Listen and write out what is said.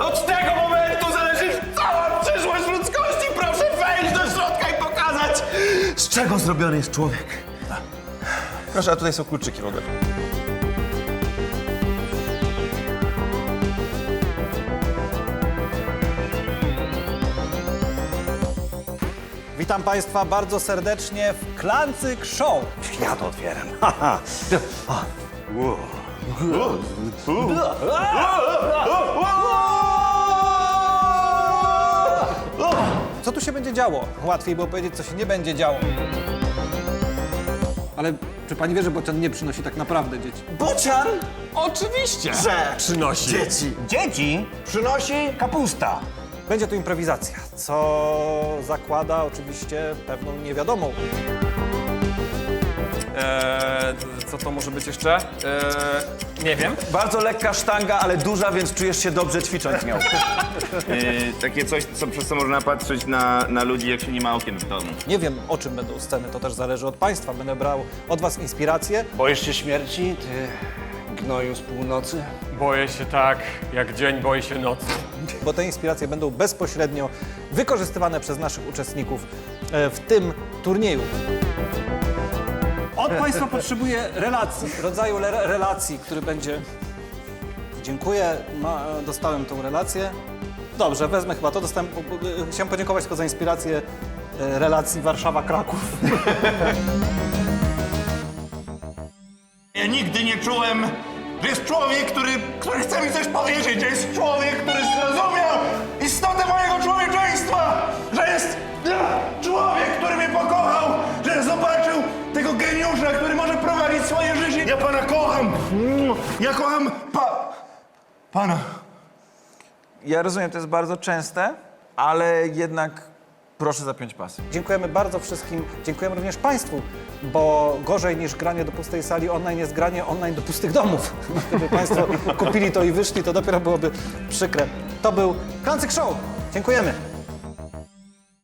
Od tego momentu zależy cała przyszłość ludzkości! Proszę wejść do środka i pokazać, z czego zrobiony jest człowiek. Proszę, a tutaj są kluczyki w ogóle. Witam Państwa bardzo serdecznie w Klancyk Show. Ja to otwieram. Co tu się będzie działo? Łatwiej było powiedzieć, co się nie będzie działo. Ale czy pani wie, że bocian nie przynosi tak naprawdę dzieci? Bocian Oczywiście, że przynosi. dzieci. Dzieci przynosi kapusta. Będzie tu improwizacja, co zakłada oczywiście pewną niewiadomą. Eee, co to może być jeszcze? Eee, nie wiem. Bardzo lekka sztanga, ale duża, więc czujesz się dobrze ćwicząc nią. Yy, takie coś, co, przez co można patrzeć na, na ludzi, jak się nie ma okien w domu. Nie wiem, o czym będą sceny, to też zależy od Państwa. Będę brał od Was inspirację. Boisz się śmierci, ty gnoju z północy? Boję się tak, jak dzień boi się nocy. bo te inspiracje będą bezpośrednio wykorzystywane przez naszych uczestników e, w tym turnieju. Od Państwa potrzebuję relacji, rodzaju le- relacji, który będzie... Dziękuję, ma, dostałem tą relację. Dobrze, wezmę chyba to. Dostałem, e, chciałem podziękować tylko za inspirację e, relacji Warszawa-Kraków. Ja nigdy nie czułem, że jest człowiek, który, który chce mi coś powiedzieć, że jest człowiek, geniusza, który może prowadzić swoje życie. Ja pana kocham. Mm, Ja kocham pa... pana. Ja rozumiem, to jest bardzo częste, ale jednak proszę zapiąć pasy. Dziękujemy bardzo wszystkim, dziękujemy również Państwu, bo gorzej niż granie do pustej sali online jest granie online do pustych domów. Gdyby Państwo kupili to i wyszli, to dopiero byłoby przykre. To był Klancyk Show. Dziękujemy.